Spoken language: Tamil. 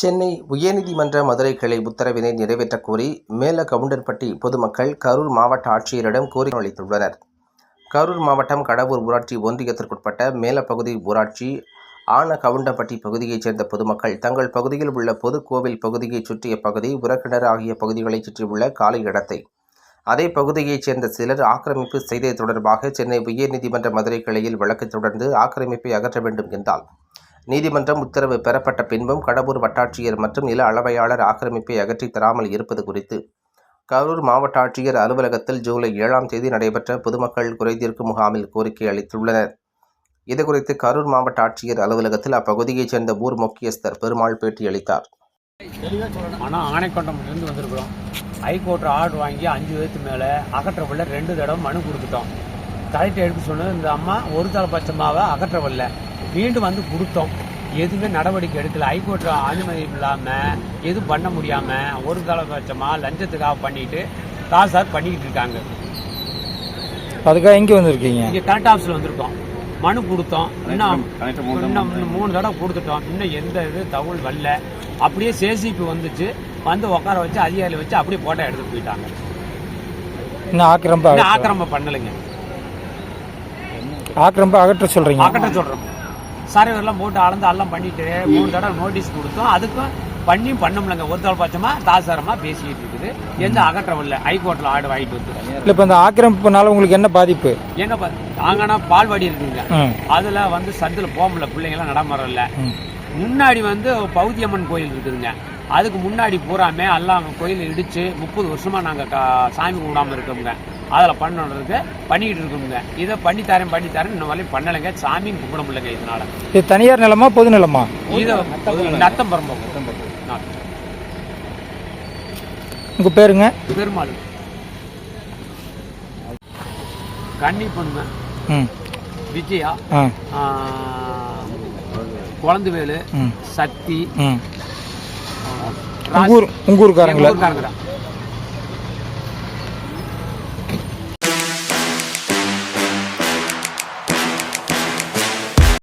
சென்னை உயர்நீதிமன்ற மதுரை கிளை உத்தரவினை நிறைவேற்றக் கோரி மேலகவுண்டர்பட்டி பொதுமக்கள் கரூர் மாவட்ட ஆட்சியரிடம் கோரிக்கை அளித்துள்ளனர். கரூர் மாவட்டம் கடவூர் ஊராட்சி ஒன்றியத்திற்குட்பட்ட மேலப்பகுதி ஊராட்சி ஆனகவுண்டப்பட்டி பகுதியைச் சேர்ந்த பொதுமக்கள் தங்கள் பகுதியில் உள்ள பொது கோவில் பகுதியைச் சுற்றிய பகுதி உரக்கிணறு ஆகிய பகுதிகளைச் சுற்றியுள்ள காலி இடத்தை. அதே பகுதியைச் சேர்ந்த சிலர் ஆக்கிரமிப்பு செய்தது தொடர்பாக சென்னை உயர்நீதிமன்ற மதுரை கிளையில் வழக்கு தொடர்ந்து ஆக்கிரமிப்பை அகற்ற வேண்டும் என்றால் நீதிமன்றம் உத்தரவு பெறப்பட்ட பின்பும் கடம்பூர் வட்டாட்சியர் மற்றும் நில அளவையாளர் ஆக்கிரமிப்பை அகற்றித் தராமல் இருப்பது குறித்து கரூர் மாவட்ட ஆட்சியர் அலுவலகத்தில் ஜூலை ஏழாம் தேதி நடைபெற்ற பொதுமக்கள் குறைதீர்க்கும் முகாமில் கோரிக்கை அளித்துள்ளனர். இதுகுறித்து கரூர் மாவட்ட ஆட்சியர் அலுவலகத்தில் அப்பகுதியைச் சேர்ந்த ஊர் முக்கியஸ்தர் பெருமாள் பேட்டியளித்தார் ஆனால் ஆணைக்கொண்டம்லேருந்து வந்திருக்கிறோம். ஹைகோர்ட் ஆர்டர் வாங்கி அஞ்சு வயதுக்கு மேலே அகற்றவில்லை. ரெண்டு தடவை மனு கொடுத்துட்டோம். கலெக்டர் எடுத்து சொன்னது இந்த அம்மா ஒரு தலைபட்சமாக அகற்றவில்லை. மீண்டும் வந்து கொடுத்தோம் எதுவுமே நடவடிக்கை எடுக்கல. ஹைகோர்ட் அனுமதி இல்லாமல் எதுவும் பண்ண முடியாமல் ஒரு தலைபட்சமாக லஞ்சத்துக்காக பண்ணிட்டு தாசார் பண்ணிக்கிட்டு இருக்காங்க. அதுக்காக எங்கே வந்திருக்கீங்க? இங்கே கலெக்டர் ஆஃபீஸில் வந்திருக்கோம். மனு கொடுத்தோம் இன்னும் இன்னும் மூணு தடவை கொடுத்துட்டோம் இன்னும் எந்த இது தகவல் வரல. அப்படியே சேசிபி வந்துச்சு. வந்து உட்கார வச்சு அதிகாரிகளை வச்சு அப்படியே போட்டோ எடுத்துட்டு போயிட்டாங்க. இன்னும் அகற்ற ஆக்கிரமம் பண்ணலைங்க. ஆக்கிரமிப்பு அகற்ற சொல்றீங்க. அகட்ட சொல்றோம். சர்வேர்லாம் போட்டு அளந்து எல்லாம் பண்ணிட்டு மூணு தடவை நோட்டீஸ் கொடுத்தோம். அதுக்கும் பண்ணியும் பண்ண முடியலங்க ஒரு தடவை பட்சமா தாசாரமா பேசிக்கிட்டு இருக்குது. எந்த அகற்றம் இல்லை ஹைகோர்ட்ல ஆர்டர் வாங்கிட்டு வந்து இல்லை இப்போ இந்த ஆக்கிரமிப்புனால உங்களுக்கு என்ன பாதிப்பு? என்ன பா- நாங்கன்னா பால்வாடி இருக்குங்க. அதுல வந்து சத்துல போக முடியல. பிள்ளைங்களாம் நடமரல ம். முன்னாடி வந்து பௌத்தியம்மன் கோயில் இருக்குதுங்க. அதுக்கு முன்னாடி பூராமே எல்லாம் கோயில் இடிச்சு முப்பது வருஷமா நாங்க க- சாமி கும்பிடாம இருக்கோங்க அதில் பண்ணுறதுக்கு பண்ணிக்கிட்டு இருக்கோங்க இதை பண்ணி தரேன் பண்ணி தரேன் இன்னும் வரையும் பண்ணலைங்க. சாமியும் கும்பிட முடியலங்க இதனால. இது தனியார் நிலமா பொது நிலமா? இது நத்தம். பரம்பம் உங்கள் பேருங்க? பெருமாள். கன்னி பொண்ணு. விஜயா. குழந்தைவேலு. சக்தி. உங்கூர் உங்கூர்காரங்களா?